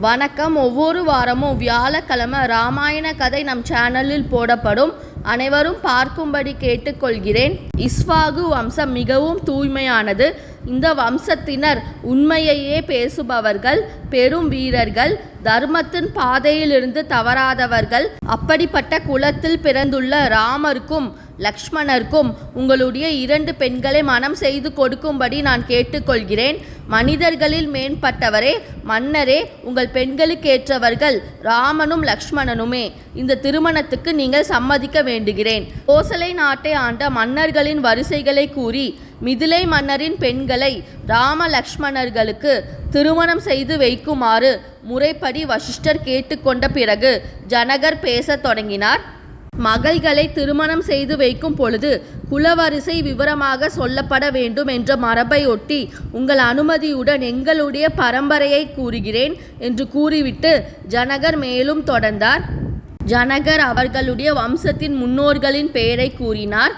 வணக்கம். ஒவ்வொரு வாரமும் வியாழக்கிழமை ராமாயண கதை நம் சேனலில் போடப்படும். அனைவரும் பார்க்கும்படி கேட்டுக்கொள்கிறேன். இஸ்வாகு வம்சம் மிகவும் தூய்மையானது. இந்த வம்சத்தினர் உண்மையையே பேசுபவர்கள் பெரும் வீரர்கள் தர்மத்தின் பாதையிலிருந்து தவறாதவர்கள். அப்படிப்பட்ட குலத்தில் பிறந்துள்ள ராமருக்கும் லக்ஷ்மணருக்கும் உங்களுடைய இரண்டு பெண்களை மனம் செய்து கொடுக்கும்படி நான் கேட்டுக்கொள்கிறேன். மனிதர்களில் மேம்பட்டவரே மன்னரே உங்கள் பெண்களுக்கேற்றவர்கள் ராமனும் லக்ஷ்மணனுமே. இந்த திருமணத்துக்கு நீங்கள் சம்மதிக்க வேண்டுகிறேன். கோசலை நாட்டை ஆண்ட மன்னர்களின் வரிசைகளை கூறி மிதிலை மன்னரின் பெண்களை ராம லக்ஷ்மணர்களுக்கு திருமணம் செய்து வைக்குமாறு முறைப்படி வசிஷ்டர் கேட்டுக்கொண்ட பிறகு ஜனகர் பேசத் தொடங்கினார். மகள்களை திருமணம் செய்து வைக்கும் பொழுது குலவரிசை விவரமாக சொல்லப்பட வேண்டும் என்ற மரபை ஒட்டி உங்கள் அனுமதியுடன் எங்களுடைய பரம்பரையை கூறுகிறேன் என்று கூறிவிட்டு ஜனகர் மேலும் தொடர்ந்தார். ஜனகர் அவர்களுடைய வம்சத்தின் முன்னோர்களின் பெயரை கூறினார்.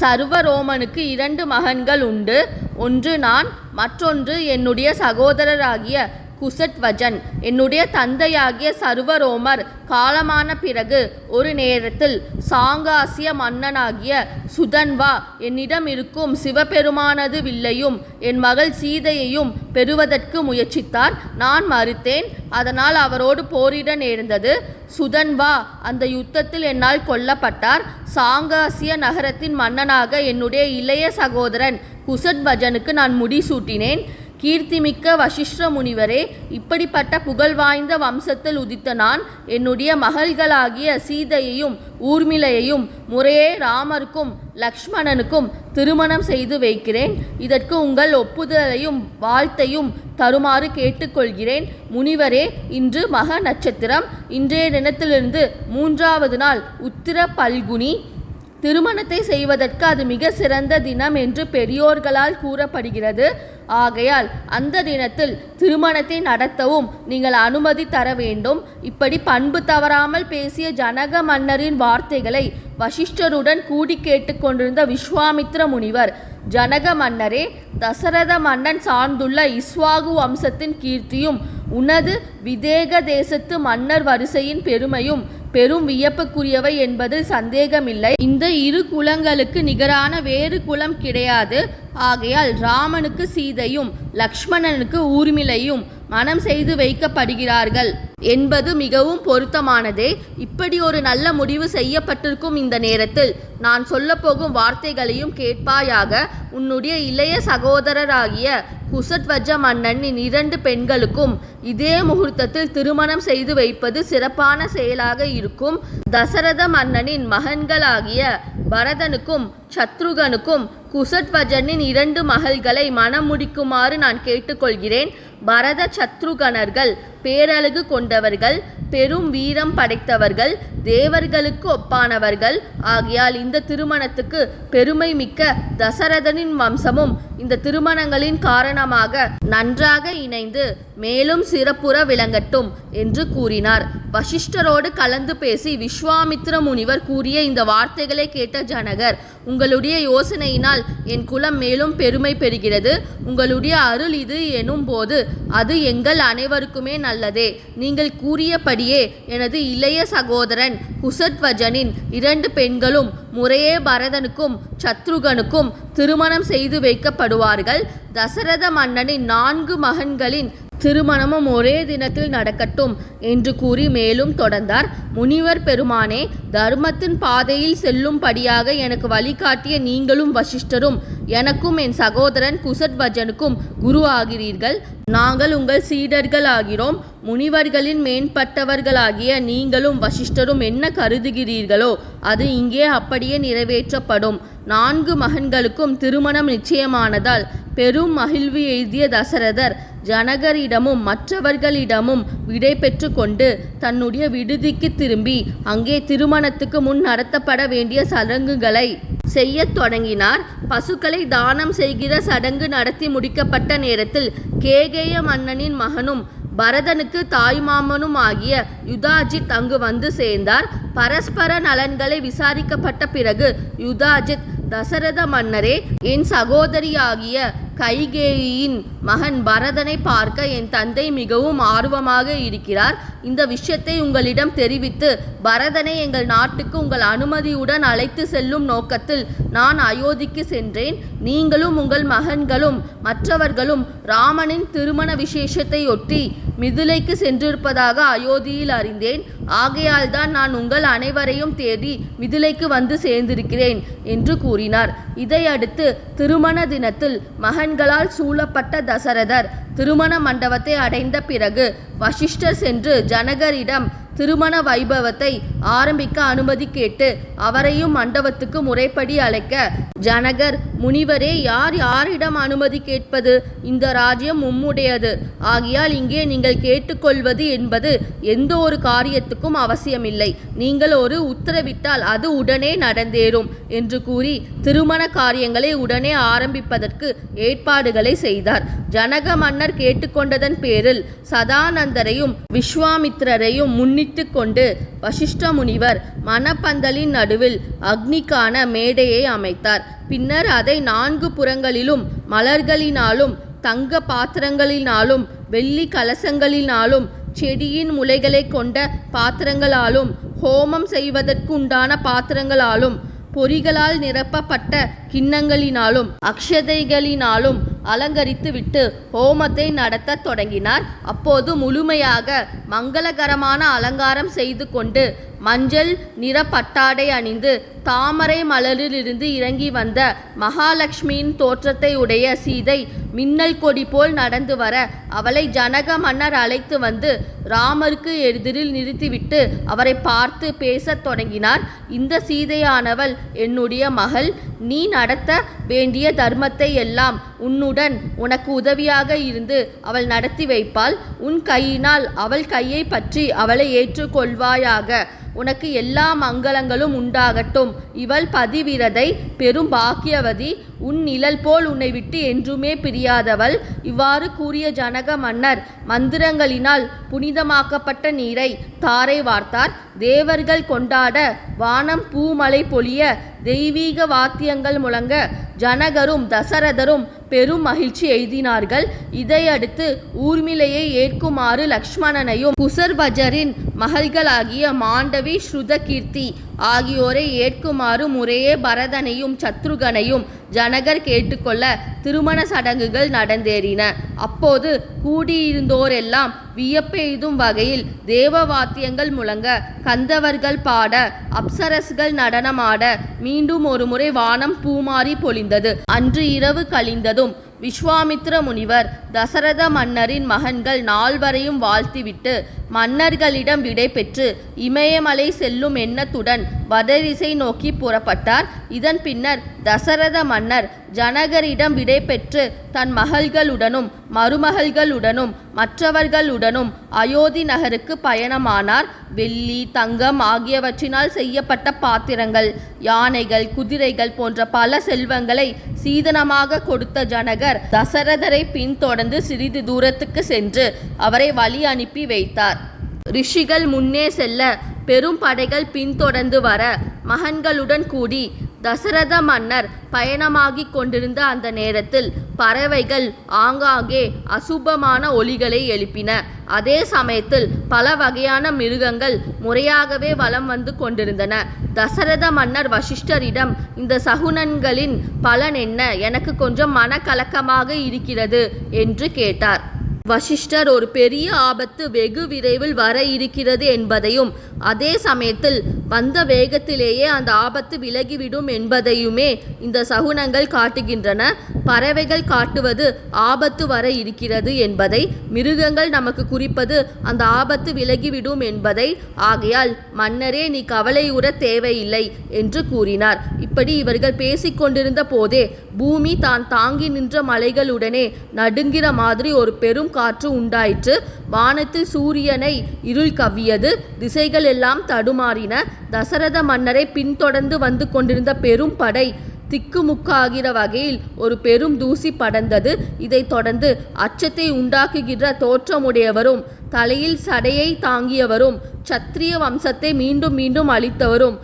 சர்வரோமனுக்கு இரண்டு மகன்கள் உண்டு. ஒன்று நான் மற்றொன்று என்னுடைய சகோதரராகிய குசட்வஜன் என்னுடைய தந்தையாகிய சர்வரோமர் காலமான பிறகு ஒரு நேரத்தில் சாங்காசிய மன்னனாகிய சுதன்வா என்னிடம் இருக்கும் சிவபெருமானது வில்லையும் என் மகள் சீதையையும் பெறுவதற்கு முயற்சித்தார். நான் மறுத்தேன். அதனால் அவரோடு போரிட நேர்ந்தது. சுதன்வா அந்த யுத்தத்தில் என்னால் கொல்லப்பட்டார். சாங்காசிய நகரத்தின் மன்னனாக என்னுடைய இளைய சகோதரன் குசட்வஜனுக்கு நான் முடிசூட்டினேன். கீர்த்திமிக்க வசிஷ்ட முனிவரே இப்படிப்பட்ட புகழ் வாய்ந்த வம்சத்தில் உதித்த நான் என்னுடைய மகள்களாகிய சீதையையும் ஊர்மிளையையும் முறையே ராமருக்கும் லக்ஷ்மணனுக்கும் திருமணம் செய்து வைக்கிறேன். இதற்கு உங்கள் ஒப்புதலையும் வாழ்த்தையும் தருமாறு கேட்டுக்கொள்கிறேன். முனிவரே இன்று மக நட்சத்திரம். இன்றைய தினத்திலிருந்து மூன்றாவது நாள் உத்திர பல்குனி. திருமணத்தை செய்வதற்கு அது மிக சிறந்த தினம் என்று பெரியோர்களால் கூறப்படுகிறது. ஆகையால் அந்த தினத்தில் திருமணத்தை நடத்தவும் நீங்கள் அனுமதி தர வேண்டும். இப்படி பண்பு தவறாமல் பேசிய ஜனக மன்னரின் வார்த்தைகளை வசிஷ்டருடன் கூடி கேட்டுக்கொண்டிருந்த விஸ்வாமித்ர முனிவர் ஜனக மன்னரே தசரத மன்னன் சார்ந்துள்ள இஸ்வாகு வம்சத்தின் கீர்த்தியும் உனது விதேக தேசத்து மன்னர் வரிசையின் பெருமையும் பெரும் வியப்புக்குரியவை என்பதில் சந்தேகமில்லை. இந்த இரு குலங்களுக்கு நிகரான வேறு குலம் கிடையாது. ஆகையால் ராமனுக்கு சீதையும் லக்ஷ்மணனுக்கு ஊர்மிளையும் மனம் செய்து வைக்கப்படுகிறார்கள் என்பது மிகவும் பொருத்தமானதே. இப்படி ஒரு நல்ல முடிவு செய்யப்பட்டிருக்கும் இந்த நேரத்தில் நான் சொல்லப்போகும் வார்த்தைகளையும் கேட்பாயாக. உன்னுடைய இளைய சகோதரராகிய குசட்வஜ மன்னனின் இரண்டு பெண்களுக்கும் இதே முகூர்த்தத்தில் திருமணம் செய்து வைப்பது சிறப்பான செயலாக இருக்கும். தசரத மன்னனின் மகன்களாகிய பரதனுக்கும் சத்ருகனுக்கும் குசட்வஜனின் இரண்டு மகள்களை மனம் முடிக்குமாறு நான் கேட்டுக்கொள்கிறேன். பரத சத்ருகணர்கள் பேரழகு கொண்டவர்கள் பெரும் வீரம் படைத்தவர்கள் தேவர்களுக்கு ஒப்பானவர்கள். ஆகையால் இந்த திருமணத்துக்கு பெருமை மிக்க தசரதனின் வம்சமும் இந்த திருமணங்களின் காரணமாக நன்றாக இணைந்து மேலும் சிறப்புற விளங்கட்டும் என்று கூறினார். வசிஷ்டரோடு கலந்து பேசி விஸ்வாமித்ர முனிவர் கூறிய இந்த வார்த்தைகளை கேட்ட ஜனகர் உங்களுடைய யோசனையினால் என் குலம் மேலும் பெருமை பெறுகிறது. உங்களுடைய அருள் இது எனும் போது அது எங்கள் அனைவருக்குமே நல்லதே. நீங்கள் கூறியபடியே எனது இளைய சகோதரன் குசத்வஜனின் இரண்டு பெண்களும் முறையே பரதனுக்கும் சத்ருகனுக்கும் திருமணம் செய்து வைக்கப்படுவார்கள். தசரத மன்னனின் நான்கு மகன்களின் திருமணமும் ஒரே தினத்தில் நடக்கட்டும் என்று கூறி மேலும் தொடர்ந்தார். முனிவர் பெருமானே தர்மத்தின் பாதையில் செல்லும்படியாக எனக்கு வழிகாட்டிய நீங்களும் வசிஷ்டரும் எனக்கும் என் சகோதரன் குசத்வஜனுக்கும் குரு ஆகிறீர்கள் நாங்கள் உங்கள் சீடர்கள் ஆகிறோம் முனிவர்களின் மேம்பட்டவர்களாகிய நீங்களும் வசிஷ்டரும் என்ன கருதுகிறீர்களோ அது இங்கே அப்படியே நிறைவேற்றப்படும். நான்கு மகன்களுக்கும் திருமணம் நிச்சயமானதால் பெரும் மகிழ்வு எய்திய தசரதர் ஜனகரிடமும் மற்றவர்களிடமும் விடை பெற்று கொண்டு தன்னுடைய விடுதிக்கு திரும்பி அங்கே திருமணத்துக்கு முன் நடத்தப்பட வேண்டிய சடங்குகளை செய்யத் தொடங்கினார். பசுக்களை தானம் செய்கிற சடங்கு நடத்தி முடிக்கப்பட்ட நேரத்தில் கேகேய மன்னனின் மகனும் பரதனுக்கு தாய்மாமனும் ஆகிய யுதாஜித் அங்கு வந்து சேர்ந்தார். பரஸ்பர நலன்களை விசாரிக்கப்பட்ட பிறகு யுதாஜித் தசரத மன்னரே என் சகோதரியாகிய கைகேயியின் மகன் பரதனை பார்க்க என் தந்தை மிகவும் ஆர்வமாக இருக்கிறார். இந்த விஷயத்தை உங்களிடம் தெரிவித்து பரதனை எங்கள் நாட்டுக்கு உங்கள் அனுமதியுடன் அழைத்து செல்லும் நோக்கத்தில் நான் அயோத்திக்கு சென்றேன். நீங்களும் உங்கள் மகன்களும் மற்றவர்களும் ராமனின் திருமண விசேஷத்தை ஒட்டி மிதிலைக்கு சென்றிருப்பதாக அயோத்தியில் அறிந்தேன். ஆகையால் தான் நான் உங்கள் அனைவரையும் தேடி மிதிலைக்கு வந்து சேர்ந்திருக்கிறேன் என்று கூறினார். இதையடுத்து திருமண தினத்தில் மகன் மகன்களால் சூழப்பட்ட தசரதர் திருமண மண்டபத்தை அடைந்த பிறகு வசிஷ்டர் சென்று ஜனகரிடம் திருமண வைபவத்தை ஆரம்பிக்க அனுமதி கேட்டு அவரையும் மண்டபத்துக்கு முறைப்படி அழைக்க ஜனகர் முனிவரே யார் யாரிடம் அனுமதி கேட்பது? இந்த ராஜ்யம் உம்முடையது. ஆகையால் இங்கே நீங்கள் கேட்டுக்கொள்வது என்பது எந்த ஒரு காரியத்துக்கும் அவசியமில்லை. நீங்கள் ஒரு உத்தரவிட்டால் அது உடனே நடந்தேறும் என்று கூறி திருமண காரியங்களை உடனே ஆரம்பிப்பதற்கு ஏற்பாடுகளை செய்தார். ஜனக மன்னர் கேட்டுக்கொண்டதன் பேரில் சதானந்தரையும் விஸ்வாமித்திரரையும் முன்னிட்டு கொண்டு வசிஷ்ட முனிவர் மணப்பந்தலின் நடுவில் அக்னிக்கான மேடையை அமைத்தார். பின்னர் அதை நான்கு புறங்களிலும் மலர்களினாலும் தங்க பாத்திரங்களினாலும் வெள்ளி கலசங்களினாலும் செடியின் முளைகளை கொண்ட பாத்திரங்களாலும் ஹோமம் செய்வதற்கு உண்டான பாத்திரங்களாலும் பொறிகளால் நிரப்பப்பட்ட கிண்ணங்களினாலும் அக்ஷதைகளினாலும் அலங்கரித்துவிட்டு ஹோமத்தை நடத்த தொடங்கினார். அப்போது முழுமையாக மங்களகரமான அலங்காரம் செய்து கொண்டு மஞ்சள் நிற பட்டாடை அணிந்து தாமரை மலரிலிருந்து இறங்கி வந்த மகாலட்சுமியின் தோற்றத்தை உடைய சீதை மின்னல் கொடி போல் நடந்து வர அவளை ஜனக மன்னர் அழைத்து வந்து ராமருக்கு எதிரில் நிறுத்திவிட்டு அவரை பார்த்து பேசத் தொடங்கினார். இந்த சீதையானவள் என்னுடைய மகள் நீ நடத்த வேண்டிய தர்மத்தை எல்லாம் உன்னுடன் உனக்கு உதவியாக இருந்து அவள் நடத்தி வைப்பாள். உன் கையினால் அவள் கையை பற்றி அவளை ஏற்றுக்கொள்வாயாக. உனக்கு எல்லா மங்களங்களும் உண்டாகட்டும். இவள் பதிவிரதை பெரும் பாக்கியவதி. உன் நிழல் போல் உன்னை விட்டு என்றுமே பிரியாதவள். இவ்வாறு கூறிய ஜனக மன்னர் மந்திரங்களினால் புனிதமாக்கப்பட்ட நீரை தாரை வார்த்தார். தேவர்கள் கொண்டாட வானம் பூமலை பொழிய தெய்வீக வாத்தியங்கள் முழங்க ஜனகரும் தசரதரும் பெரும் மகிழ்ச்சி எய்தினார்கள். இதையடுத்து ஊர்மிளையை ஏற்குமாறு லக்ஷ்மணனையும் குசர்வஜரின் மகள்களாகிய மாண்டவி ஸ்ருதகீர்த்தி ஆகியோரை ஏற்குமாறு முறையே பரதனையும் சத்ருகனையும் ஜனகர் கேட்டுக்கொள்ள திருமண சடங்குகள் நடந்தேறின. அப்போது கூடியிருந்தோரெல்லாம் வியப்பெய்தும் வகையில் தேவ வாத்தியங்கள் முழங்க கந்தவர்கள் பாட அப்சரஸ்கள் நடனமாட மீண்டும் ஒருமுறை வானம் பூமாறி பொழிந்தது. அன்று இரவு கழிந்ததும் விஸ்வாமித்ர முனிவர் தசரத மன்னரின் மகன்கள் நால்வரையும் வாழ்த்திவிட்டு மன்னர்களிடம் விடைபெற்று இமயமலை செல்லும் எண்ணத்துடன் வடதிசை நோக்கி புறப்பட்டார். இதன் பின்னர் தசரத மன்னர் ஜனகரிடம் விடைபெற்று தன் மகள்களுடனும் மருமகள்களுடனும் மற்றவர்களுடனும் அயோத்தி நகருக்கு பயணமானார். வெள்ளி தங்கம் ஆகியவற்றினால் செய்யப்பட்ட பாத்திரங்கள் யானைகள் குதிரைகள் போன்ற பல செல்வங்களை சீதனமாக கொடுத்த ஜனகர் தசரதரை பின்தொடர்ந்து சிறிது தூரத்துக்கு சென்று அவரை வழி அனுப்பி வைத்தார். ரிஷிகள் முன்னே செல்ல பெரும் படைகள் பின்தொடர்ந்து வர மகன்களுடன் கூடி தசரத மன்னர் பயணமாகிக் கொண்டிருந்த அந்த நேரத்தில் பறவைகள் ஆங்காங்கே அசுபமான ஒலிகளை எழுப்பின. அதே சமயத்தில் பல வகையான மிருகங்கள் முறையாகவே வலம் வந்து கொண்டிருந்தன. தசரத மன்னர் வசிஷ்டரிடம் இந்த சகுனன்களின் பலன் என்ன? எனக்கு கொஞ்சம் மனக்கலக்கமாக இருக்கிறது என்று கேட்டார். வசிஷ்டர் ஒரு பெரிய ஆபத்து வெகு விரைவில் வர இருக்கிறது என்பதையும் அதே சமயத்தில் வந்த வேகத்திலேயே அந்த ஆபத்து விலகிவிடும் என்பதையுமே இந்த சகுனங்கள் காட்டுகின்றன. பறவைகள் காட்டுவது ஆபத்து வர இருக்கிறது என்பதை மிருகங்கள் நமக்கு குறிப்பது அந்த ஆபத்து விலகிவிடும் என்பதை ஆகையால் மன்னரே நீ கவலையுற தேவையில்லை என்று கூறினார். இப்படி இவர்கள் பேசிக்கொண்டிருந்த போதே பூமி தான் தாங்கி நின்ற மலைகளுடனே நடுங்கிற மாதிரி ஒரு பெரும் காற்று உண்டாயிற்று. வானத்தில் சூரியனை இருள் கவ்வியது. திசைகள் எல்லாம் தடுமாறின. தசரத மன்னரை பின்தொடர்ந்து வந்து கொண்டிருந்த பெரும் படை திக்குமுக்காகிற வகையில் ஒரு பெரும் தூசி படர்ந்தது. இதைத் தொடர்ந்து அச்சத்தை உண்டாக்குகின்ற தோற்றமுடையவரும் தலையில் சடையை தாங்கியவரும் சத்திரிய வம்சத்தை மீண்டும் மீண்டும் அழித்தவரும்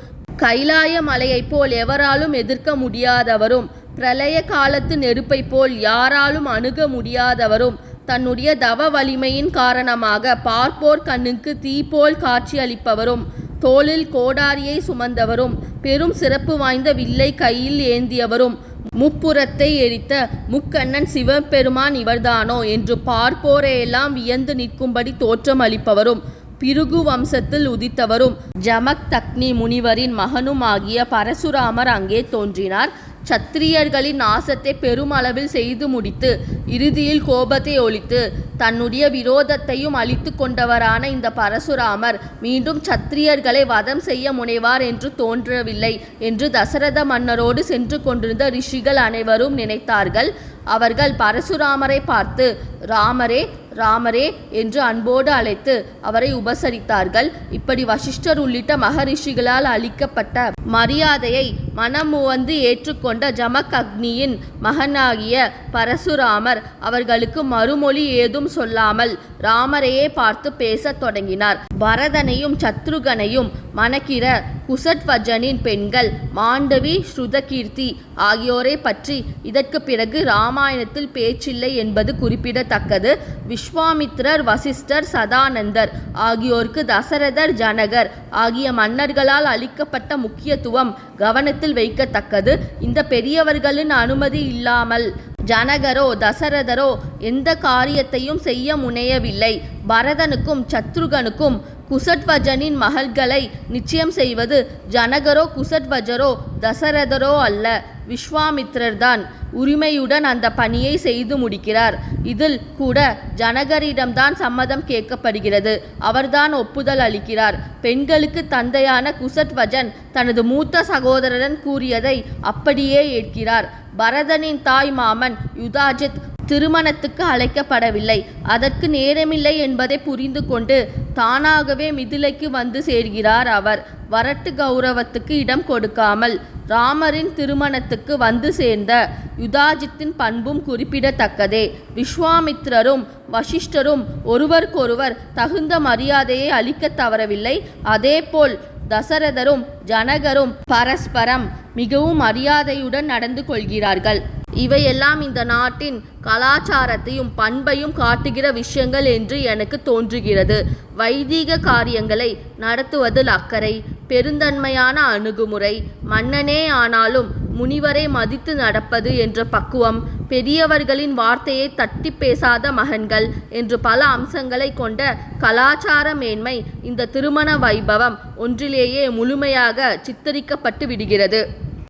கைலாய மலையைப் போல் எவராலும் எதிர்க்க முடியாதவரும் பிரளய காலத்து நெருப்பைப் போல் யாராலும் அணுக முடியாதவரும் தன்னுடைய தவ வலிமையின் காரணமாக பார்ப்போர் கண்ணுக்கு தீப்போல் காட்சியளிப்பவரும் தோளில் கோடாரியை சுமந்தவரும் பெரும் சிறப்பு வாய்ந்த வில்லை கையில் ஏந்தியவரும் முப்புறத்தை எரித்த முக்கண்ணன் சிவபெருமான் இவர்தானோ என்று பார்ப்போரையெல்லாம் வியந்து நிற்கும்படி தோற்றம் அளிப்பவரும் பிருகு வம்சத்தில் உதித்தவரும் ஜமக் தக்னி முனிவரின் மகனுமாகிய பரசுராமர் அங்கே தோன்றினார். சத்திரியர்களின் நாசத்தை பெருமளவில் செய்து முடித்து இறுதியில் கோபத்தை ஒழித்து தன்னுடைய விரோதத்தையும் அழித்து கொண்டவரான இந்த பரசுராமர் மீண்டும் சத்திரியர்களை வதம் செய்ய முனைவார் என்று தோன்றவில்லை என்று தசரத மன்னரோடு சென்று கொண்டிருந்த ரிஷிகள் அனைவரும் நினைத்தார்கள். அவர்கள் பரசுராமரை பார்த்து ராமரே ராமரே என்று அன்போடு அழைத்து அவரை உபசரித்தார்கள். இப்படி வசிஷ்டர் உள்ளிட்ட மகரிஷிகளால் அளிக்கப்பட்ட மரியாதையை மனமுவந்து ஏற்றுக்கொண்ட ஜமக் அக்னியின் மகனாகிய பரசுராமர் அவர்களுக்கு மறுமொழி ஏதும் சொல்லாமல் ராமரையே பார்த்து பேசத் தொடங்கினார். பரதனையும் சத்ருகனையும் மணக்கிற குசட்வஜனின் பெண்கள் மாண்டவி ஸ்ருதகீர்த்தி ஆகியோரை பற்றி இதற்கு பிறகு ராமாயணத்தில் பேச்சில்லை என்பது குறிப்பிடத்தக்கது. விஸ்வாமித்ரர் வசிஷ்டர் சதானந்தர் ஆகியோருக்கு தசரதர் ஜனகர் ஆகிய மன்னர்களால் அளிக்கப்பட்ட முக்கியத்துவம் கவனத்தில் வைக்கத்தக்கது. இந்த பெரியவர்களின் அனுமதி இல்லாமல் ஜனகரோ தசரதரோ எந்த காரியத்தையும் செய்ய முனையவில்லை. பரதனுக்கும் சத்ருகனுக்கும் குசட்வஜனின் மகள்களை நிச்சயம் செய்வது ஜனகரோ குசட்வஜரோ தசரதரோ அல்ல விஸ்வாமித்ரர்தான் உரிமையுடன் அந்த பணியை செய்து முடிக்கிறார். இதில் கூட ஜனகரிடம்தான் சம்மதம் கேட்கப்படுகிறது. அவர்தான் ஒப்புதல் அளிக்கிறார். பெண்களுக்கு தந்தையான குசட்வஜன் தனது மூத்த சகோதரன் கூறியதை அப்படியே ஏற்கிறார். பரதனின் தாய் மாமன் யுதாஜித் திருமணத்துக்கு அழைக்கப்படவில்லை. அதற்கு நேரமில்லை என்பதை புரிந்து கொண்டு தானாகவே மிதிலைக்கு வந்து சேர்கிறார் அவர். வரட்டு கௌரவத்துக்கு இடம் கொடுக்காமல் ராமரின் திருமணத்துக்கு வந்து சேர்ந்த யுதாஜித்தின் பண்பும் குறிப்பிடத்தக்கதே. விஸ்வாமித்திரரும் வசிஷ்டரும் ஒருவருக்கொருவர் தகுந்த மரியாதையை அளிக்க தவறவில்லை. அதேபோல் தசரதரும் ஜனகரும் பரஸ்பரம் மிகவும் மரியாதையுடன் நடந்து கொள்கிறார்கள். இவையெல்லாம் இந்த நாட்டின் கலாச்சாரத்தையும் பண்பையும் காட்டுகிற விஷயங்கள் என்று எனக்கு தோன்றுகிறது. வைதீக காரியங்களை நடத்துவதில் அக்கறை பெருந்தன்மையான அணுகுமுறை மன்னனே ஆனாலும் முனிவரை மதித்து நடப்பது என்ற பக்குவம் பெரியவர்களின் வார்த்தையை தட்டி பேசாத மகன்கள் என்று பல அம்சங்களை கொண்ட கலாச்சார மேன்மை இந்த திருமண வைபவம் ஒன்றிலேயே முழுமையாக சித்தரிக்கப்பட்டு விடுகிறது.